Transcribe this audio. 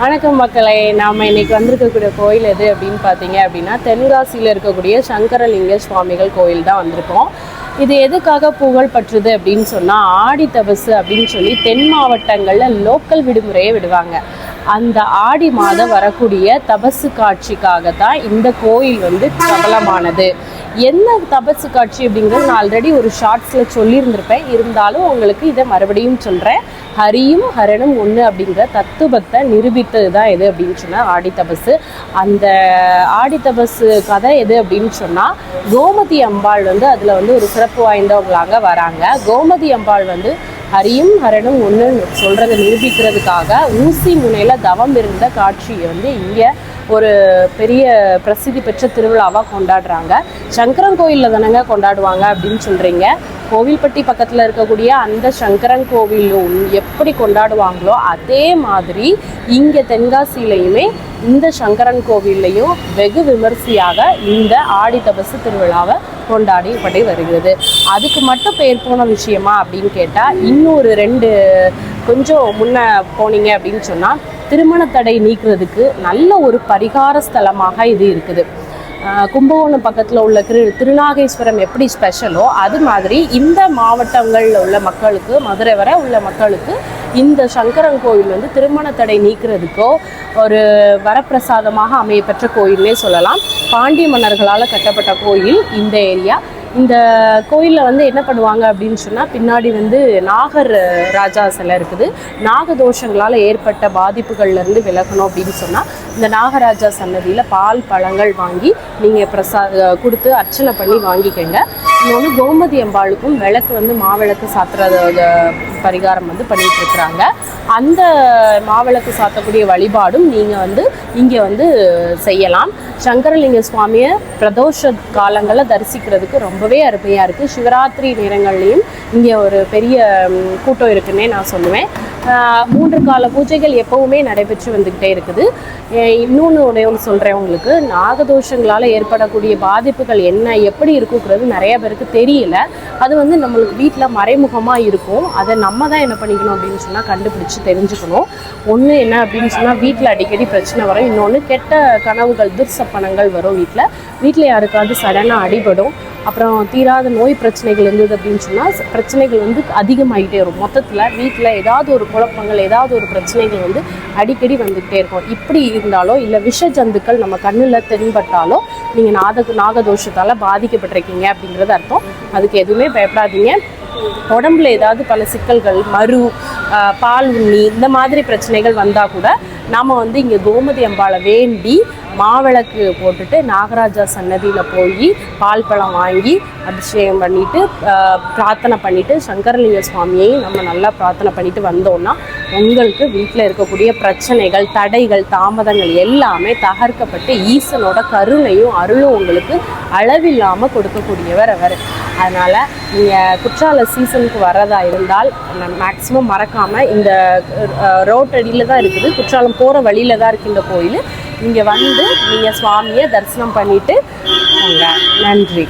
வணக்கம் மக்களை நாம் இன்னைக்கு வந்திருக்கக்கூடிய கோயில் எது அப்படின்னு பார்த்தீங்க அப்படின்னா தென்காசியில் இருக்கக்கூடிய சங்கரலிங்க சுவாமிகள் கோயில் தான் வந்திருக்கோம். இது எதுக்காக புகழ் பற்றுது அப்படின்னு சொன்னால் ஆடி தபசு அப்படின்னு சொல்லி தென் மாவட்டங்களில் லோக்கல் விடுமுறையை விடுவாங்க. அந்த ஆடி மாதம் வரக்கூடிய தபசு காட்சிக்காக தான் இந்த கோயில் வந்து பிரபலமானது. என்ன தபசு காட்சி அப்படிங்கிறது நான் ஆல்ரெடி ஒரு ஷார்ட்ஸில் சொல்லியிருந்திருப்பேன். இருந்தாலும் உங்களுக்கு இதை மறுபடியும் சொல்கிறேன் ஹரியும் ஹரனும் ஒன்று அப்படிங்கிற தத்துவத்தை நிரூபித்தது தான் எது அப்படின்னு சொன்னால் ஆடி தபசு. அந்த ஆடி தபசு கதை எது அப்படின்னு சொன்னால் கோமதி அம்பாள் வந்து அதில் வந்து ஒரு சிறப்பு வாய்ந்தவங்களாக வராங்க. கோமதி அம்பாள் வந்து ஹரியும் ஹரனும் ஒன்று சொல்கிறத நிரூபிக்கிறதுக்காக ஊசி முனையில் தவம் இருந்த காட்சியை வந்து இங்கே ஒரு பெரிய பிரசித்தி பெற்ற திருவிழாவாக கொண்டாடுறாங்க. சங்கரன் கோயிலில் தானங்க கொண்டாடுவாங்க அப்படின்னு சொல்கிறீங்க கோவில்பட்டி பக்கத்தில் இருக்கக்கூடிய அந்த சங்கரன் கோவிலும் எப்படி கொண்டாடுவாங்களோ அதே மாதிரி இங்கே தென்காசியிலையுமே இந்த சங்கரன் கோவில்லையும் வெகு விமர்சையாக இந்த ஆடி தபசு திருவிழாவை கொண்டாடிப்பட்டு வருகிறது அதுக்கு மட்டும் பேர் போன விஷயமா அப்படின்னு கேட்டால் இன்னொரு ரெண்டு கொஞ்சம் முன்ன போனீங்க அப்படின்னு சொன்னால் திருமண தடை நீக்குறதுக்கு நல்ல ஒரு பரிகார ஸ்தலமாக இது இருக்குது. கும்பகோணம் பக்கத்தில் உள்ள திரு திருநாகேஸ்வரம் எப்படி ஸ்பெஷலோ அது மாதிரி இந்த மாவட்டங்களில் உள்ள மக்களுக்கு மதுரை வரை உள்ள மக்களுக்கு இந்த சங்கரன் கோயில் வந்து திருமண தடை நீக்கிறதுக்கோ ஒரு வரப்பிரசாதமாக அமையப்பெற்ற கோயில்னே சொல்லலாம். பாண்டிய மன்னர்களால் கட்டப்பட்ட கோயில் இந்த ஏரியா. இந்த கோயிலில் வந்து என்ன பண்ணுவாங்க அப்படின்னு சொன்னால் பின்னாடி வந்து நாகர் ராஜா சிலை இருக்குது. நாகதோஷங்களால் ஏற்பட்ட பாதிப்புகள்லேருந்து விலகணும் அப்படின்னு சொன்னால் இந்த நாகராஜா சன்னதியில் பால் பழங்கள் வாங்கி நீங்கள் பிரசா கொடுத்து அர்ச்சனை பண்ணி வாங்கிக்கங்க. இன்னொன்று கோமதி அம்பாளுக்கும் விளக்கு வந்து மாவிளக்கு சாத்துறது பரிகாரம் வந்து பண்ணிட்டு இருக்கிறாங்க அந்த மாவிளக்கு சாத்தக்கூடிய வழிபாடும் நீங்கள் வந்து இங்கே வந்து செய்யலாம். சங்கரலிங்க சுவாமியை பிரதோஷ காலங்களில் தரிசிக்கிறதுக்கு ரொம்பவே அருமையாக இருக்குது சிவராத்திரி நேரங்கள்லையும் இங்கே ஒரு பெரிய கூட்டம் இருக்குன்னே நான் சொல்லுவேன். மூன்று கால பூஜைகள் எப்பவுமே நடைபெற்று வந்துக்கிட்டே இருக்குது. இன்னொன்று ஒன்று சொல்கிறேன் உங்களுக்கு. நாகதோஷங்களால் ஏற்படக்கூடிய பாதிப்புகள் என்ன எப்படி இருக்குங்கிறது நிறைய பேருக்கு தெரியல. அது வந்து நம்மளுக்கு வீட்டில் மறைமுகமாக இருக்கும். அதை நம்ம தான் என்ன பண்ணிக்கணும் அப்படின்னு சொன்னால் கண்டுபிடிச்சு தெரிஞ்சுக்கணும். ஒன்று என்ன அப்படின்னு சொன்னால் வீட்டில் அடிக்கடி பிரச்சனை வரும். இன்னொன்று கெட்ட கனவுகள் துர்சப்பனங்கள் வரும் வீட்டில் வீட்டில் யாருக்காவது சடனாக அடிபடும். அப்புறம் தீராத நோய் பிரச்சனைகள் இருந்தது அப்படின்னு சொன்னால் பிரச்சனைகள் வந்து அதிகமாகிட்டே வரும். மொத்தத்தில் வீட்டில் ஏதாவது ஒரு குழப்பங்கள் ஏதாவது ஒரு பிரச்சனைகள் வந்து அடிக்கடி வந்துக்கிட்டே இருக்கும். இப்படி இருந்தாலோ இல்லை விஷ ஜந்துக்கள் நம்ம கண்ணில் தென்பட்டாலோ நீங்கள் நாக நாகதோஷத்தால் பாதிக்கப்பட்டிருக்கீங்க அப்படிங்கிறது அர்த்தம். அதுக்கு எதுவுமே பயப்படாதீங்க. உடம்புல ஏதாவது பல சிக்கல்கள் மறு பால் உண்ணி இந்த மாதிரி பிரச்சனைகள் வந்தால் கூட நாம் வந்து இங்கே கோமதி அம்பாவை வேண்டி மாவிளக்கு போட்டுட்டு நாகராஜா சன்னதியில் போய் பால் பழம் வாங்கி அபிஷேகம் பண்ணிவிட்டு பிரார்த்தனை பண்ணிவிட்டு சங்கரலிங்க சுவாமியை நம்ம நல்லா பிரார்த்தனை பண்ணிட்டு வந்தோம்னா உங்களுக்கு வீட்டில் இருக்கக்கூடிய பிரச்சனைகள் தடைகள் தாமதங்கள் எல்லாமே தகர்க்கப்பட்டு ஈசனோட கருணையும் அருளும் உங்களுக்கு அளவில்லாமல் கொடுக்கக்கூடியவர் அவர். அதனால் நீங்கள் குற்றால சீசனுக்கு வர்றதாக இருந்தால் மேக்ஸிமம் மறக்காமல் இந்த ரோட் அடியில் தான் இருக்குது. குற்றாலம் போகிற வழியில் தான் இருக்குது இந்த கோயில். இங்கே வந்து நீங்கள் சுவாமியை தரிசனம் பண்ணிவிட்டு நன்றி.